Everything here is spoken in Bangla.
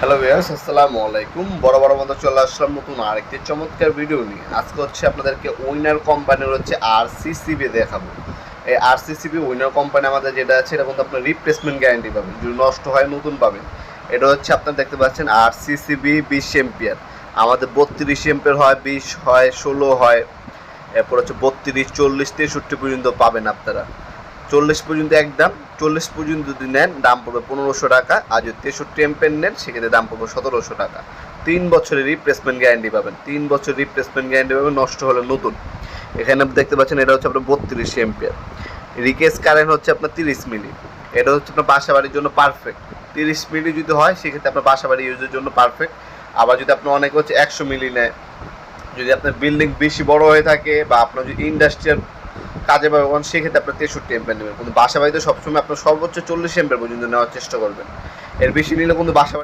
হ্যালো ভিউয়ার্স আসসালামু আলাইকুম। বড় বড় মতো চলে আসলাম নতুন আরেকটি চমৎকার ভিডিও নিয়ে। আজকে হচ্ছে আপনাদেরকে উইনার কোম্পানির হচ্ছে আর সিসিবি দেখাবো। এই আর সিসিবি উইনার কোম্পানি আমাদের যেটা আছে, এটা কিন্তু আপনার রিপ্লেসমেন্ট গ্যারান্টি পাবেন। যদি নষ্ট হয়, নতুন পাবেন। এটা হচ্ছে আপনারা দেখতে পাচ্ছেন আর সিসিবি বিশ এম্পিয়ার আমাদের বত্রিশ এম্পিয়ার হয়, বিশ হয়, ষোলো হয়। এরপর হচ্ছে বত্রিশ, চল্লিশ, তেষট্টি পর্যন্ত পাবেন আপনারা। চল্লিশ পর্যন্ত একদম চল্লিশ পর্যন্ত যদি নেন, দাম পড়বে পনেরোশো টাকা। আর যদি তেষট্টি এমপেন নেন, সেক্ষেত্রে দাম পড়বে সতেরোশো টাকা। তিন বছরের রিপ্লেসমেন্ট গ্যারান্টি পাবেন। তিন বছর রিপ্লেসমেন্ট গ্যারান্টি পাবেন, নষ্ট হলে নতুন। এখানে আপনি দেখতে পাচ্ছেন, এটা হচ্ছে আপনার বত্রিশ এম্পিয়ার রিকেস কারেন্ট হচ্ছে আপনার তিরিশ মিলি। এটা হচ্ছে আপনার বাসা বাড়ির জন্য পারফেক্ট তিরিশ মিলি যদি হয়, সেক্ষেত্রে আপনার বাসা বাড়ি ইউজের জন্য পারফেক্ট আবার যদি আপনার অনেক হচ্ছে একশো মিলি নেয়, যদি আপনার বিল্ডিং বেশি বড় হয়ে থাকে বা আপনার যদি ইন্ডাস্ট্রিয়াল কাজে ব্যবহার সেক্ষেত্রে আপনার তেষট্টি এম্পের নেবেন। কিন্তু বাসা বাড়িতে সবসময় আপনার সর্বোচ্চ চল্লিশ এম্পের পর্যন্ত নেওয়ার চেষ্টা করবেন। এর বেশি নিলে কিন্তু বাসা